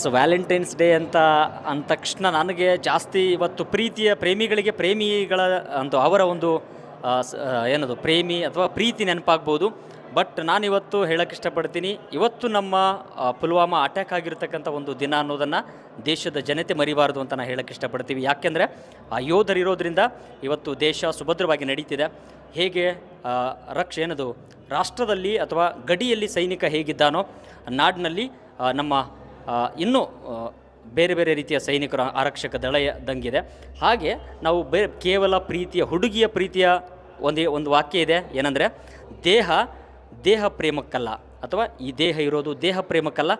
So Valentine's day ಅಂತ ಅಂದ ತಕ್ಷಣ ನನಗೆ ಜಾಸ್ತಿ ಇವತ್ತು ಪ್ರೀತಿಯ ಪ್ರೇಮಿಗಳಿಗೆ ಪ್ರೇಮಿಗಳ ಅಂತ ಅವರ ಒಂದು ಏನದು, ಪ್ರೇಮಿ ಅಥವಾ ಪ್ರೀತಿ ನೆನಪಾಗ್ಬೋದು. ಬಟ್ ನಾನಿವತ್ತು ಹೇಳಕ್ಕೆ ಇಷ್ಟಪಡ್ತೀನಿ, ಇವತ್ತು ನಮ್ಮ ಪುಲ್ವಾಮಾ ಅಟ್ಯಾಕ್ ಆಗಿರತಕ್ಕಂಥ ಒಂದು ದಿನ ಅನ್ನೋದನ್ನು ದೇಶದ ಜನತೆ ಮರಿಬಾರ್ದು ಅಂತ ನಾನು ಹೇಳಕ್ಕೆ ಇಷ್ಟಪಡ್ತೀವಿ. ಯಾಕೆಂದರೆ, ಆ ಯೋಧರಿರೋದ್ರಿಂದ ಇವತ್ತು ದೇಶ ಸುಭದ್ರವಾಗಿ ನಡೀತಿದೆ. ಹೇಗೆ ರಕ್ಷ, ಏನದು, ರಾಷ್ಟ್ರದಲ್ಲಿ ಅಥವಾ ಗಡಿಯಲ್ಲಿ ಸೈನಿಕ ಹೇಗಿದ್ದಾನೋ, ನಾಡಿನಲ್ಲಿ ನಮ್ಮ ಇನ್ನೂ ಬೇರೆ ಬೇರೆ ರೀತಿಯ ಸೈನಿಕರ ಆರಕ್ಷಕ ದಳ ದಂಗಿದೆ. ಹಾಗೆ ನಾವು ಬೇ, ಕೇವಲ ಪ್ರೀತಿಯ, ಹುಡುಗಿಯ ಪ್ರೀತಿಯ ಒಂದೇ, ಒಂದು ವಾಕ್ಯ ಇದೆ. ಏನಂದರೆ, ದೇಹ ದೇಹ ಪ್ರೇಮಕ್ಕಲ್ಲ, ಅಥವಾ ಈ ದೇಹ ಇರೋದು ದೇಹ ಪ್ರೇಮಕ್ಕಲ್ಲ,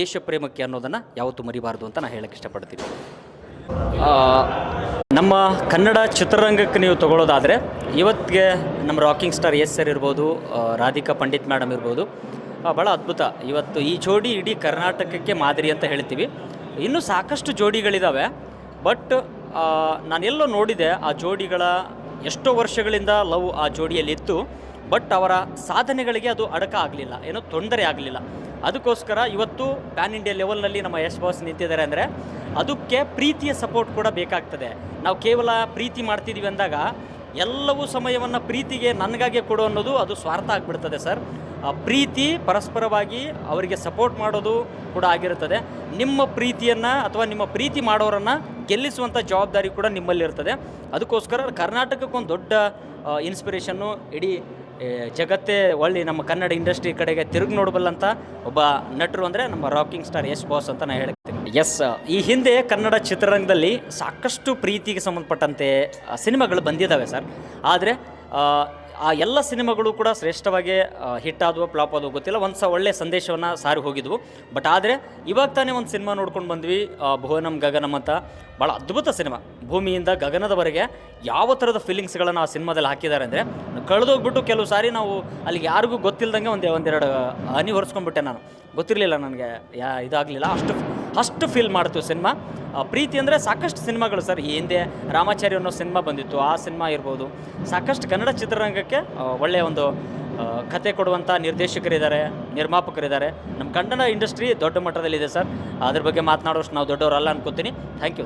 ದೇಶ ಪ್ರೇಮಕ್ಕೆ ಅನ್ನೋದನ್ನು ಯಾವತ್ತೂ ಮರಿಬಾರ್ದು ಅಂತ ನಾನು ಹೇಳಕ್ಕೆ ಇಷ್ಟಪಡ್ತೀನಿ. ನಮ್ಮ ಕನ್ನಡ ಚಿತ್ರರಂಗಕ್ಕೆ ನೀವು ತಗೊಳ್ಳೋದಾದರೆ, ಇವತ್ತಿಗೆ ನಮ್ಮ ರಾಕಿಂಗ್ ಸ್ಟಾರ್ ಎಸ್ ಸರ್ ಇರ್ಬೋದು ರಾಧಿಕಾ ಪಂಡಿತ್ ಮೇಡಮ್ ಇರ್ಬೋದು ಭಾಳ ಅದ್ಭುತ. ಇವತ್ತು ಈ ಜೋಡಿ ಇಡೀ ಕರ್ನಾಟಕಕ್ಕೆ ಮಾದರಿ ಅಂತ ಹೇಳ್ತೀವಿ. ಇನ್ನೂ ಸಾಕಷ್ಟು ಜೋಡಿಗಳಿದ್ದಾವೆ ಬಟ್ ನಾನೆಲ್ಲೋ ನೋಡಿದೆ, ಆ ಜೋಡಿಗಳ ಎಷ್ಟೋ ವರ್ಷಗಳಿಂದ ಲವ್ ಆ ಜೋಡಿಯಲ್ಲಿತ್ತು. ಬಟ್, ಅವರ ಸಾಧನೆಗಳಿಗೆ ಅದು ಅಡಕ ಆಗಲಿಲ್ಲ. ಏನೋ ತೊಂದರೆ ಆಗಲಿಲ್ಲ. ಅದಕ್ಕೋಸ್ಕರ ಇವತ್ತು ಪ್ಯಾನ್ ಇಂಡಿಯಾ ಲೆವೆಲ್ನಲ್ಲಿ ನಮ್ಮ ಯಶ್ ಬಾಸ್ ನಿಂತಿದ್ದಾರೆ ಅಂದರೆ, ಅದಕ್ಕೆ ಪ್ರೀತಿಯ ಸಪೋರ್ಟ್ ಕೂಡ ಬೇಕಾಗ್ತದೆ. ನಾವು ಕೇವಲ ಪ್ರೀತಿ ಮಾಡ್ತಿದ್ದೀವಿ ಅಂದಾಗ, ಎಲ್ಲವೂ ಸಮಯವನ್ನು ಪ್ರೀತಿಗೆ ನನಗಾಗೆ ಕೊಡು ಅನ್ನೋದು ಅದು ಸ್ವಾರ್ಥ ಆಗಿಬಿಡ್ತದೆ ಸರ್. ಪ್ರೀತಿ ಪರಸ್ಪರವಾಗಿ ಅವರಿಗೆ ಸಪೋರ್ಟ್ ಮಾಡೋದು ಕೂಡ ಆಗಿರುತ್ತದೆ. ನಿಮ್ಮ ಪ್ರೀತಿಯನ್ನು ಅಥವಾ ನಿಮ್ಮ ಪ್ರೀತಿ ಮಾಡೋರನ್ನು ಗೆಲ್ಲಿಸುವಂಥ ಜವಾಬ್ದಾರಿ ಕೂಡ ನಿಮ್ಮಲ್ಲಿರ್ತದೆ ಅದಕ್ಕೋಸ್ಕರ ಕರ್ನಾಟಕಕ್ಕೊಂದು ದೊಡ್ಡ ಇನ್ಸ್ಪಿರೇಷನ್ನು ಇಡೀ ಜಗತ್ತೇ ಒಳ್ಳೆ ನಮ್ಮ ಕನ್ನಡ ಇಂಡಸ್ಟ್ರಿ ಕಡೆಗೆ ತಿರುಗಿ ನೋಡಬಲ್ಲಂಥ ಒಬ್ಬ ನಟರು ಅಂದರೆ ನಮ್ಮ ರಾಕಿಂಗ್ ಸ್ಟಾರ್ ಎಸ್ ಬಾಸ್ ಅಂತ ನಾನು ಹೇಳ್ತೀನಿ. ಎಸ್ ಈ ಹಿಂದೆ ಕನ್ನಡ ಚಿತ್ರರಂಗದಲ್ಲಿ ಸಾಕಷ್ಟು ಪ್ರೀತಿಗೆ ಸಂಬಂಧಪಟ್ಟಂತೆ ಸಿನಿಮಾಗಳು ಬಂದಿದ್ದಾವೆ ಸರ್. ಆದರೆ ಆ ಎಲ್ಲ ಸಿನಿಮಾಗಳು ಕೂಡ ಶ್ರೇಷ್ಠವಾಗಿ ಹಿಟ್ ಆದವು ಫ್ಲಾಪ್ ಆದವು, ಗೊತ್ತಿಲ್ಲ. ಒಂದು ಸಹ ಒಳ್ಳೆಯ ಸಂದೇಶವನ್ನು ಸಾರಿ ಹೋಗಿದ್ವು. ಬಟ್ ಆದರೆ, ಇವಾಗ ತಾನೇ ಒಂದು ಸಿನಿಮಾ ನೋಡ್ಕೊಂಡು ಬಂದ್ವಿ. ಭುವನಂ ಗಗನಂ ಅಂತ ಭಾಳ ಅದ್ಭುತ ಸಿನಿಮಾ. ಭೂಮಿಯಿಂದ ಗಗನದವರೆಗೆ ಯಾವ ಥರದ ಫೀಲಿಂಗ್ಸ್ಗಳನ್ನು ಆ ಸಿನಿಮಾದಲ್ಲಿ ಹಾಕಿದ್ದಾರೆ ಅಂದರೆ, ಕಳೆದೋಗ್ಬಿಟ್ಟು ಕೆಲವು ಸಾರಿ ನಾವು ಅಲ್ಲಿ ಯಾರಿಗೂ ಗೊತ್ತಿಲ್ಲದಂಗೆ ಒಂದು ಒಂದೆರಡು ಹನಿ ಹೊರಿಸ್ಕೊಂಡ್ಬಿಟ್ಟೆ ನಾನು. ಗೊತ್ತಿರಲಿಲ್ಲ ನನಗೆ, ಯಾ, ಇದಾಗಲಿಲ್ಲ. ಅಷ್ಟು ಅಷ್ಟು ಫೀಲ್ ಮಾಡ್ತು ಸಿನಿಮಾ. ಪ್ರೀತಿ ಅಂದರೆ ಸಾಕಷ್ಟು ಸಿನಿಮಾಗಳು ಸರ್. ಈ ಹಿಂದೆ ರಾಮಾಚಾರಿ ಅನ್ನೋ ಸಿನಿಮಾ ಬಂದಿತ್ತು. ಆ ಸಿನಿಮಾ ಇರ್ಬೋದು. ಸಾಕಷ್ಟು ಕನ್ನಡ ಚಿತ್ರರಂಗಕ್ಕೆ ಒಳ್ಳೆಯ ಒಂದು ಕತೆ ಕೊಡುವಂಥ ನಿರ್ದೇಶಕರಿದ್ದಾರೆ, ನಿರ್ಮಾಪಕರಿದ್ದಾರೆ. ನಮ್ಮ ಕನ್ನಡ ಇಂಡಸ್ಟ್ರಿ ದೊಡ್ಡ ಮಟ್ಟದಲ್ಲಿದೆ ಸರ್. ಅದ್ರ ಬಗ್ಗೆ ಮಾತನಾಡೋಷ್ಟು ನಾವು ದೊಡ್ಡವರಲ್ಲ ಅನ್ಕೋತೀನಿ. Thank you